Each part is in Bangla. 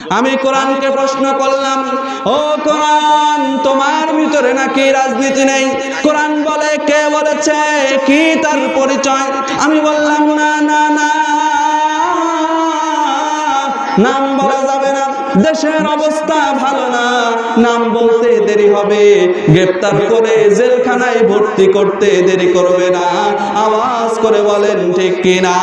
আমি কোরআনকে প্রশ্ন করলাম, ও কোরআন, তোমার ভিতরে নাকি রাজনীতি নেই? কোরআন বলে, কে বলেছে? কি তার পরিচয়? আমি বললাম, না না না, নাম বলা যাবে না। দেশের অবস্থা ভালো না। নাম বলতে দেরি হবে। গ্রেপ্তার করে জেলখানায় ভর্তি করতে দেরি করবে না। আওয়াজ করে বলেন, ঠিক কিনা?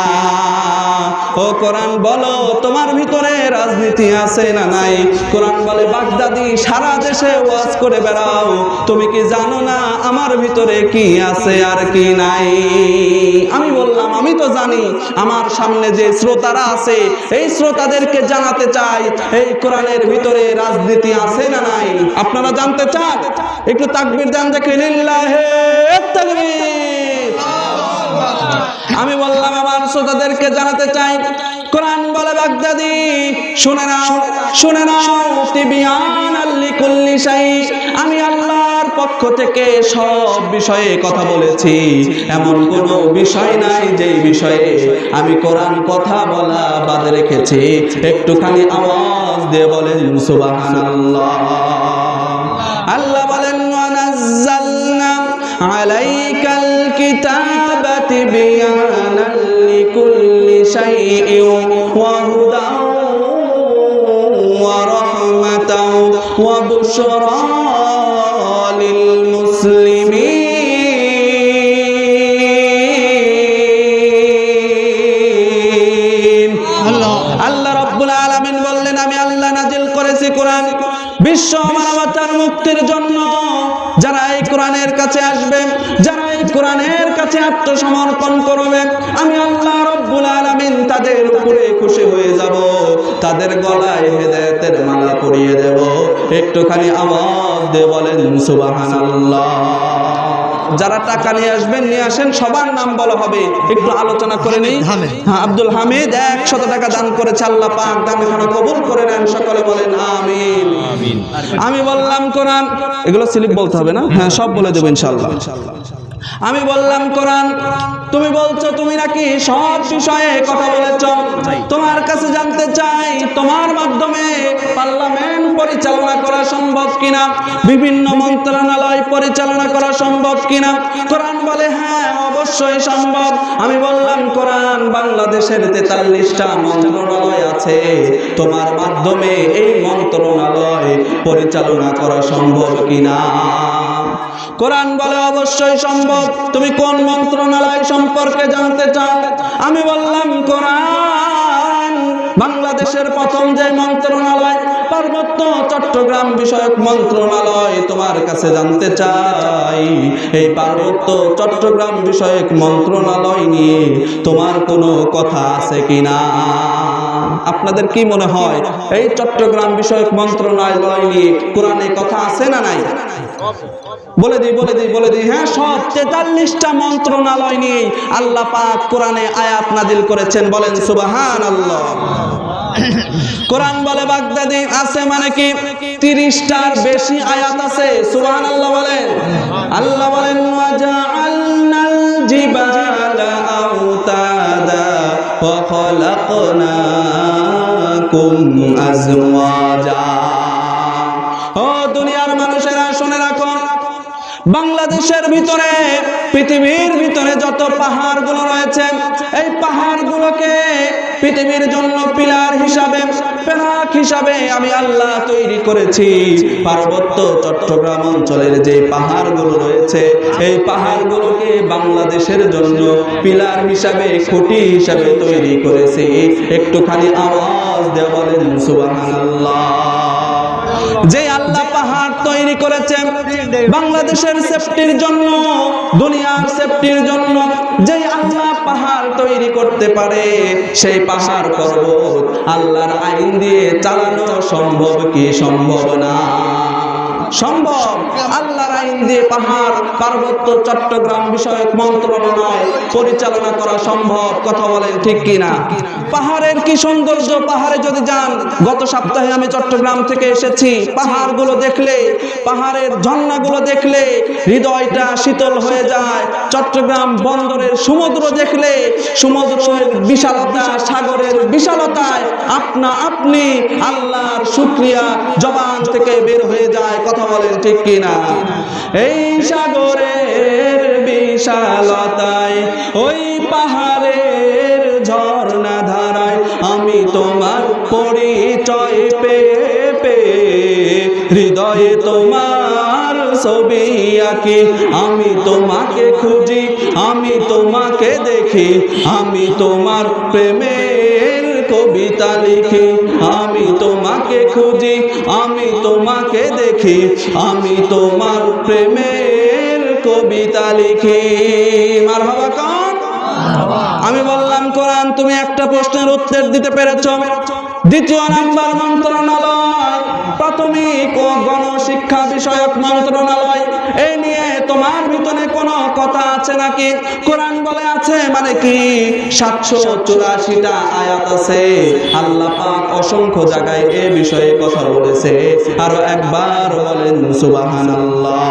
ও কোরআন বলো, তোমার ভিতরে রাজনীতি আছে না নাই? কোরআন বলে, বাগদাদি, সারা দেশে ওয়াজ করে বেড়াও। তুমি কি জানো না আমার ভিতরে কি আছে আর কি নাই? আমি বললাম, আমি তো জানি, আমার সামনে যে শ্রোতারা আছে, এই শ্রোতাদেরকে জানাতে চাই, এই কোরআনের ভিতরে রাজনীতি আছে না নাই? আপনারা জানতে চান? একটু তাকবির দেন দেখে লিল্লাহে তাকবীর। আমি বললাম, আমার শ্রোতাদেরকে জানাতে চাই, কোরআন বলে বাগদাদি, শুনে নাও শুনে নাও তিবিয়ান আল্লি কুল্লি শাই, আমি আল্লাহর পক্ষ থেকে সব বিষয়ে কথা বলেছি। এমন কোনো বিষয় নাই যে বিষয়ে আমি কোরআন কথা বলা বাদ রেখেছি। একটুখানি আওয়াজ দিয়ে বলেন, সুবহানাল্লাহ। আল্লাহ বলেন ওয়ানাজ্জালনা تبيانا لكل شيء وهدى ورحمة وبشرى. আত্মসমর্পণ করবে। আমি আল্লাহ রব্বুল আলামিন তাদের উপরে খুশি হয়ে যাব। তাদের গলায় হেদায়েতের মালা পরিয়ে দেব। একটুখানি আওয়াজ দিয়ে বলেন সুবহানাল্লাহ। যারা টাকা নিয়ে আসবেন নিয়ে আসেন সবার নাম বলা হবে। একটু আলোচনা করে নেই? হ্যাঁ আব্দুল হামিদ একশত টাকা দান করেছে আল্লাহ পাক দান এখানে কবুল করে নেন। সকলে বলেন আমিন। আমি বললাম কোরআন এগুলো স্লিপ বলতে হবে না? হ্যাঁ সব বলে দেবো ইনশাল্লাহ আমি বললাম, কোরআন, তুমি বলছো তুমি নাকি সব বিষয়ে কথা বলেছ। তোমার কাছে জানতে চাই, তোমার মাধ্যমে পার্লামেন্ট পরিচালনা করা সম্ভব কিনা? বিভিন্ন মন্ত্রণালয় পরিচালনা করা সম্ভব কিনা? কোরআন বলে হ্যাঁ অবশ্যই সম্ভব। আমি বললাম, কোরআন বাংলাদেশের তেতাল্লিশটা মন্ত্রণালয় আছে। তোমার মাধ্যমে এই মন্ত্রণালয় পরিচালনা করা সম্ভব কিনা? কোরআন বলে অবশ্যই সম্ভব। তুমি কোন মন্ত্রণালয় সম্পর্কে জানতে চাও? আমি বললাম, কোরআন বাংলাদেশের প্রথম যে মন্ত্রণালয়, পার্বত্য চট্টগ্রাম বিষয়ক মন্ত্রণালয় তোমার কাছে জানতে চাই। এই পার্বত্য চট্টগ্রাম বিষয়ক মন্ত্রণালয় নিয়ে তোমার কোনো কথা আছে কিনা? আপনাদের কি মনে হয়? এই চট্টগ্রাম বিষয়ক মন্ত্রণালয় নিয়ে কোরআনে কথা আছে না নাই? বলে দিই বলে দিই বলে দিই। হ্যাঁ সব তেতাল্লিশটা মন্ত্রণালয় নিয়ে আল্লাহ পাক কোরআনে আয়াত নাজিল করেছেন। বলেন সুবাহান আল্লাহ কোরআন বলে বাগদাদি আছে মানে কি? তিরিশটার বেশি আয়াত আছে। সুবাহান আল্লাহ বলেন আল্লাহ বলেন ও দুনিয়ার মানুষেরা শুনে রাখো বাংলাদেশের ভিতরে, পৃথিবীর ভিতরে যত পাহাড়গুলো রয়েছে, এই পাহাড়গুলোকে পৃথিবীর জন্য পিলার হিসাবে, পেরাক হিসাবে আমি আল্লাহ তৈরি করেছি। পার্বত্য চট্টগ্রাম অঞ্চলের যে পাহাড়গুলো রয়েছে, এই পাহাড়গুলোকে বাংলাদেশের জন্য পিলার হিসাবে, খুঁটি হিসাবে তৈরি করেছি। একটুখানি আওয়াজ দেওয়া বলেন, সুবহানাল্লাহ। যে আল্লাহ পাহাড় তৈরি করেছে। বাংলাদেশের সেফটির জন্য, দুনিয়ার সেফটির জন্য যে আল্লাহ পাহাড় তৈরি করতে পারে, সেই পাহাড় পর্বত আল্লাহর আইন দিয়ে চালানো সম্ভব কি সম্ভব না? সম্ভব। আল্লাহর আইন দিয়ে পাহাড়, পার্বত্য চট্টগ্রাম বিষয়ক মন্ত্রণালয় পরিচালনা করা সম্ভব, কথা বলেন ঠিক কিনা? পাহাড়ের কি সৌন্দর্য? পাহাড়ে যদি যান, গত সপ্তাহে আমি চট্টগ্রাম থেকে এসেছি। পাহাড়গুলো দেখলে, পাহাড়ের ঝর্ণাগুলো দেখলে, হৃদয়টা শীতল হয়ে যায়। চট্টগ্রাম বন্দরের সমুদ্র দেখলে, সমুদ্রের বিশালতা, সাগরের বিশালতায় আপনা আপনি আল্লাহর শুক্রিয়া জবান থেকে বের হয়ে যায়। কথা বলেন ঠিক কিনা? এই সাগরের বিশালতায়, ওই পাহাড়ের ঝর্ণা ধারায় আমি তোমার পরিচয় পেয়ে পেয়ে হৃদয়ে তোমার ছবি আঁকি। আমি তোমাকে খুঁজি, আমি তোমাকে দেখি, আমি তোমার প্রেমের কবিতা লিখি, আমি তোমাকে খুঁজি, আমি তোমাকে দেখি, আমি তোমার প্রেমের কবিতা লিখি। মার হওয়া কন? আমি বললাম, কোরআন, তুমি একটা প্রশ্নের উত্তর দিতে পেরেছ। দ্বিতীয় নাম্বার মন্ত্রণালয় ও গণশিক্ষা বিষয়ক মন্ত্রণালয়? এই নিয়ে তোমার ভিতরে কোনো কথা আছে নাকি? কোরআন বলে আছে মানে কি? সাতশো চুরাশিটা আয়াত আছে। আল্লাহ পাক অসংখ্য জায়গায় এ বিষয়ে কথা বলেছে। আরও একবার বলেন, সুবহানাল্লাহ।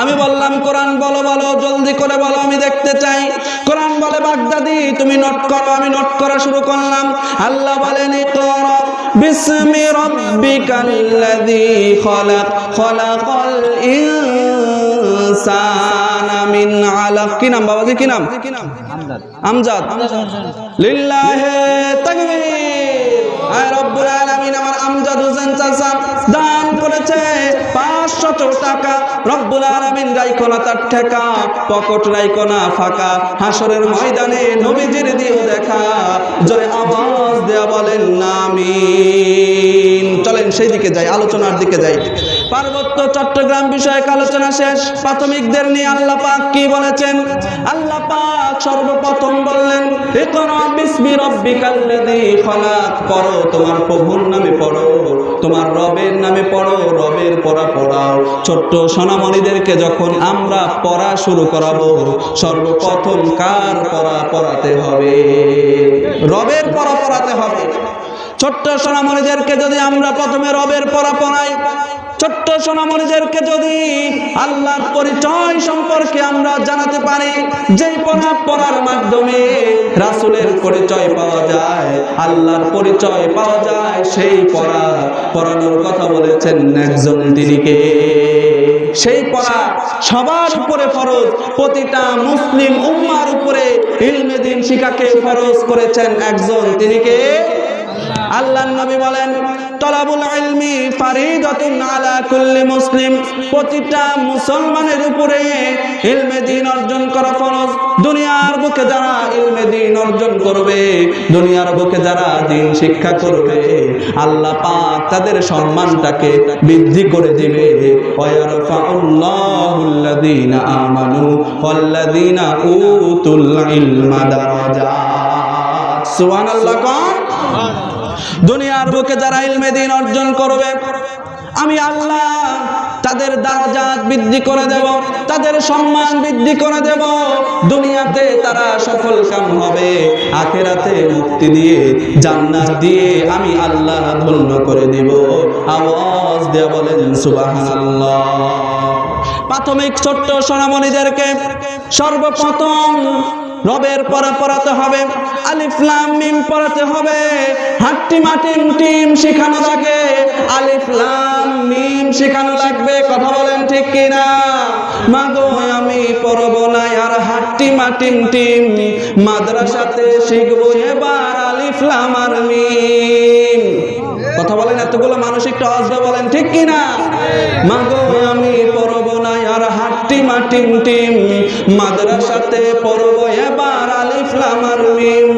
আমি বললাম, কোরআন বলো বলো, জলদি করে বলো, আমি দেখতে চাই। কোরআন বলে বাগদাদি, তুমি নোট করো, আমি নোট করা শুরু করলাম। আল্লাহ বলেন ইকরা বিসমি রাব্বিকাল্লাযী খলাক, খলাকাল ইনসানা মিন আলাক। কি নাম বাবাজি কি নাম? আমজাদ। লিল্লাহে তাকবীর। আয় রব্বুল আলামিন, আমার আমজাদ হোসেন চাচা দান করেছে। 500 টাকা। রব্বুল আলামিন রাইখো না তার ঠেকা ফাঁকা। হাসরের ময়দানে দেখা। বলেন চলেন সেই দিকে যাই, আলোচনার দিকে যাই। পার্বত্য চট্টগ্রাম বিষয়ক আলোচনা শেষ। প্রাথমিকদের নিয়ে আল্লাহ পাক কি বলেছেন? আল্লাহ পাক সর্বপ্রথম বললেন পড়ো, তোমার প্রভুর নামে পড়ো, তোমার রবের নামে পড়ো, রবের পড়া পড়াও। ছোট্ট সোনামণিদেরকে যখন আমরা পড়া শুরু করাবো, সর্বপ্রথম কার পড়া পড়াতে হবে? রবের পড়া পড়াতে হবে। ছোট্ট সোনামণিদেরকে যদি আমরা প্রথমে রবের পড়া পড়াই ছোট্ট সোনামণিদেরকে যদি আল্লাহর পরিচয় সম্পর্কে আমরা জানাতে পারি, যেই পড়া পড়ার মাধ্যমে রাসূলের পরিচয় পাওয়া যায়, আল্লাহর পরিচয় পাওয়া যায়, সেই পড়া পড়ানোর কথা বলেছেন একজন তিনি কে? সেই পড়া সবার উপরে ফরজ, প্রতিটা মুসলিম উম্মার উপরে ইলমে দিন শিখাকে ফরজ করেছেন একজন তিনি কে? আল্লাহ নবী বলেন আল্লাহ পাক তাদের সম্মানটাকে বৃদ্ধি করে দিবে। ওয়ারফাউল্লাহুল্লাযীনা আমানু ওয়াল্লাযীনা দুনিয়ার বুকে যারা ইলমে দিন অর্জন করবে, আমি আল্লাহ তাদের দারাজাত বৃদ্ধি করে দেব, তাদের সম্মান বৃদ্ধি করে দেব। দুনিয়াতে তারা সফল কাম হবে, আখেরাতে মুক্তি দিয়ে, জান্নাত দিয়ে আমি আল্লাহ ধন্য করে দেব। আওয়াজ দেয়া বলেন, সুবহানাল্লাহ। প্রাথমিক ছোট্ট সোনামণিদেরকে সর্বপ্রথম রবের পড়া পড়াতে হবে, আলিফ লাম মিম পড়াতে হবে, হাট্টি মাটিম টিম শেখানো লাগে আলিফ লাম মিম শেখানো লাগবে, কথা বলেন ঠিক কিনা? মাগো, আমি পড়ব না, আর হাট্টি মাটিম টিম মাদ্রাসাতে শিখব এবার আলিফ লাম আর মিম। কথা বলেন, এতগুলো মানুষ একটু আজকে বলেন ঠিক কিনা? মাগো, আমি পড়ব হাট্টি মাটিম, টিম। মাদ্রাসাতে পড়ব এবার আলিফ লামার মিম।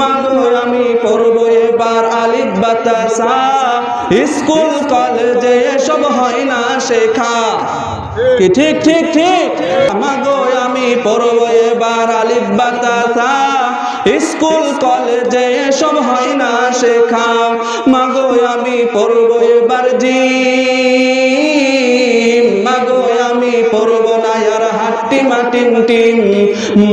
মাগো, আমি পড়ব এবার আলিফ বাতাসা স্কুল, কলেজে এসব হয় না শেখা। কি ঠিক ঠিক ঠিক? মাগো, আমি পড়ব এবার আলিফ বাতাসা স্কুল, কলেজে এসব হয় না শেখা। মাগো, আমি পড়ব এবার জি। পড়ব না আর হাট্টি মাটিন টিম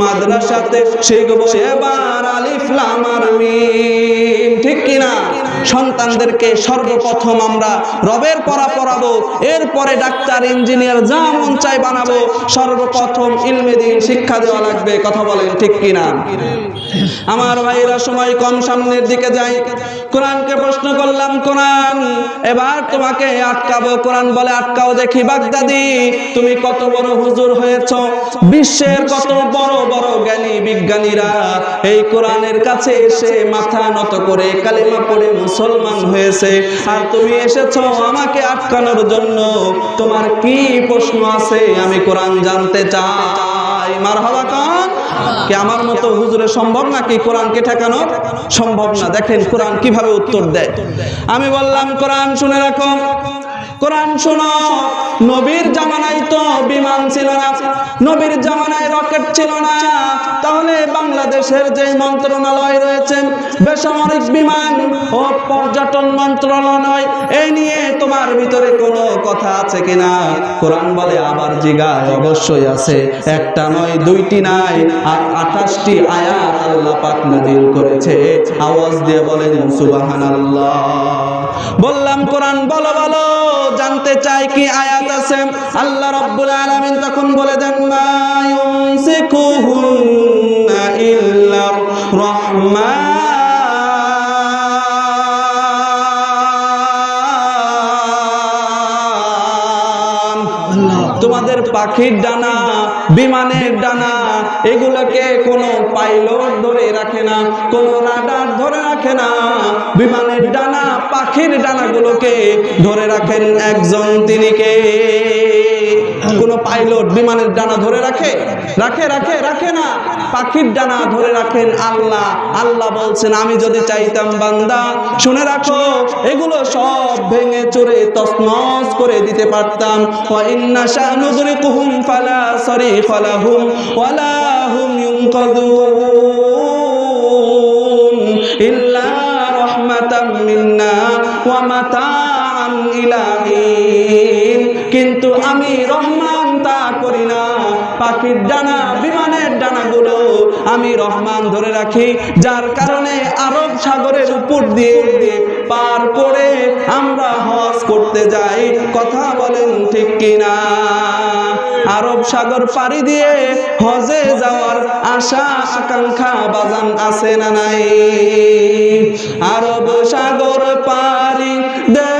মাদ্রাসাতে শিখব এবার আলিফ লামার মিম ঠিক কিনা? সন্তানদেরকে সর্বপ্রথম আমরা রবের পড়া পড়াবো, এরপরে ডাক্তার, ইঞ্জিনিয়ার, যা মন চাই বানাবো, সর্বপ্রথম ইলমে দিন শিক্ষা দেওয়া লাগবে, কথা বলেন ঠিক কিনা? আমার ভাইরা সময় কম সামনের দিকে যাই, কোরআনকে প্রশ্ন করলাম, কোরআন, এবার তোমাকে আটকাবো, কোরআন বলে আটকাও দেখি বাগদাদি, তুমি কত বড় হুজুর হয়েছ, বিশ্বের কত বড় বড় জ্ঞানী বিজ্ঞানীরা, এই কোরআনের কাছে এসে মাথা নত করে কালিমা পড়ে মুসলমান হয়েছে। আর তুমি এসেছ আমাকে আটকানোর জন্য। তোমার কি প্রশ্ন আছে আমি কোরআন জানতে চাই। মার হওয়া কান? কি আমার মতো হুজুরে সম্ভব নাকি কোরআনকে ঠেকানো? সম্ভব না। দেখেন কোরআন কীভাবে উত্তর দেয়। আমি বললাম, কোরআন শুনে রাখো। কোরআন শোনো। নবীর জামানায় তো বিমান ছিল না। নবীর জামানায় রকেট ছিল না। তাহলে বাংলাদেশের যে মন্ত্রণালয় রয়েছে, বেসামরিক বিমান ও পর্যটন মন্ত্রণালয়, এই নিয়ে তোমার ভিতরে কোনো কথা আছে কিনা? কোরআন বলে আবার জিগায়, অবশ্যই আছে। একটা নয়, দুইটি নাই, আর আঠাশটি আয়াত আল্লাহ পাক নাজিল করেছে। আওয়াজ দিয়ে বলেন সুবহানাল্লাহ। বললাম, কোরআন বলো বলো। জানতে চাই কি আয়াত আছে? আল্লাহ রাব্বুল আলামিন তখন বলে দেন মা ইউমসিকুহুন্না ইল্লা রহমান। তোমাদের পাখির ডানা বিমানের ডানা এগুলোকে কোনো পাইলট ধরে রাখে না, কোনো রাডার ধরে রাখে না। বিমানের ডানা, পাখির ডানাগুলোকে ধরে রাখেন একজন তিনি কে? কোনো পাইলট বিমানের ডানা ধরে রাখে? রাখে রাখে রাখে না। পাখির ডানা ধরে রাখেন আল্লাহ। আল্লাহ বলছেন, আমি যদি চাইতাম বান্দা, শুনে রাখো, এগুলো সব ভেঙে চুরে তসনস করে দিতে পারতাম। ফালা সরিফা লাহুম, ওয়ালা হুম ইল্লা রাহমাতাম মিন্না ওয়া মাতাআন ইলা হিন কিন্তু আমি পাখির ডানা, বিমানের ডানাগুলো আমি রহমান ধরে রাখি, যার কারণে আরব সাগরের উপর দিয়ে পার করে আমরা হজ করতে যাই। কথা বলেন ঠিক কিনা? আরব সাগর পাড়ি দিয়ে হজে যাওয়ার আশা, আকাঙ্ক্ষা বাজান আছে না নাই? আরব সাগর পাড়ি দেব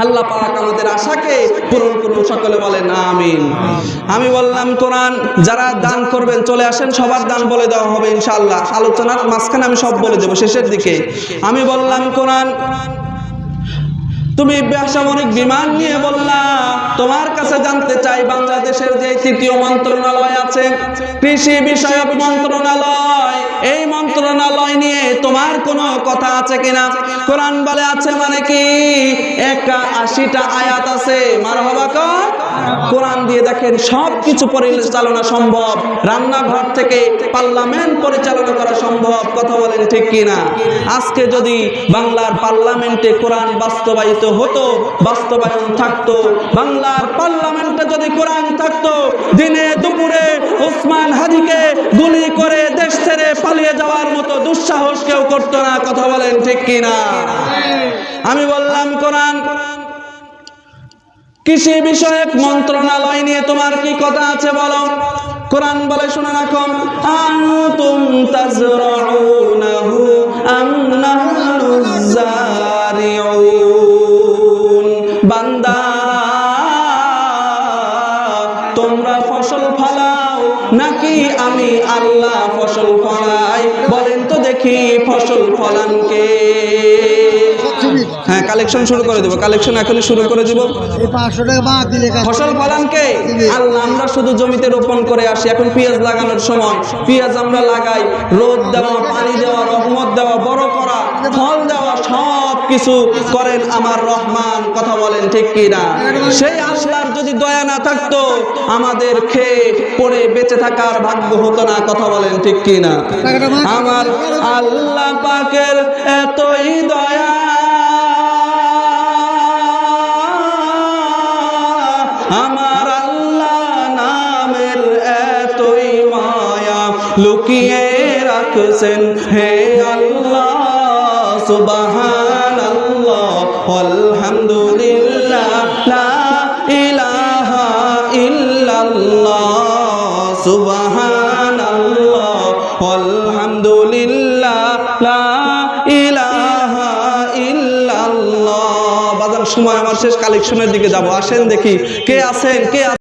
আল্লাহ পাক আমাদের আশাকে পূরণ করুন। সকলে বলেন, আমিন। আমি বললাম, কোরআন যারা দান করবেন, চলে আসেন, সবার দান বলে দেওয়া হবে ইনশাআল্লাহ। আলোচনার মাঝখানে আমি সব বলে দেবো, শেষের দিকে। আমি বললাম, কোরআন তুমি বেসামরিক বিমান নিয়ে বললা, তোমার কাছে জানতে চাই বাংলাদেশের যে তৃতীয় মন্ত্রণালয় আছে। কৃষি বিষয়ক মন্ত্রণালয়, এই মন্ত্রণালয় নিয়ে তোমার কোনো কথা আছে কিনা? কোরআন বলে আছে মানে কি? একা আশিটা আয়াত আছে মার হবা কোরআন দিয়ে দেখেন সব কিছু পরিচালনা সম্ভব, রান্নাঘর থেকে পার্লামেন্ট পরিচালনা করা সম্ভব, কথা বলেন ঠিক কিনা? আজকে যদি বাংলার পার্লামেন্টে কোরআন বাস্তবায়িত হতো, বাস্তবায়ন থাকতো। বাংলার পার্লামেন্টে যদি কোরআন থাকতো, দিনে দুপুরে ওসমান হাদিকে গুলি করে দেশ ছেড়ে পালিয়ে যাওয়ার মতো দুঃসাহস কেউ করতো না, কথা বলেন ঠিক কিনা? আমি বললাম, কোরআন, কৃষি বিষয়ক মন্ত্রণালয় নিয়ে তোমার কি কথা আছে বলো? কোরআন বলে শুনে রাখো, আনতুম তাজরাউনাহু আম দেখি ফসল ফলান কে। হ্যাঁ কালেকশন শুরু করে দেবো। কালেকশন এখনই শুরু করে দিব। ফসল ফলান কে? আল্লাহ আমরা শুধু জমিতে রোপণ করে আসি। এখন পেঁয়াজ লাগানোর সময়। পেঁয়াজ আমরা লাগাই। রোদ দেওয়া পানি দেওয়া রহমত দেওয়া বড় করা ফল দেওয়া সব কিছু করেন আমার রহমান। কথা বলেন ঠিক কিনা? সেই আল্লাহর যদি দয়া না থাকতো, আমাদের খেয়ে পড়ে বেঁচে থাকার ভাগ্য হতো না, কথা বলেন ঠিক কি না আমার আল্লাহ পাকের এতই দয়া। আমার আল্লাহ নামের এতই মায়া লুকিয়ে রাখছেন। হে আল্লাহ সুবহান আল্লাহ আলহামদুলিল্লাহ আল্লাহ লা ইলাহা বাজার সময় আমার শেষ কালেকশনের দিকে যাব আসেন দেখি, কে আছেন, কে?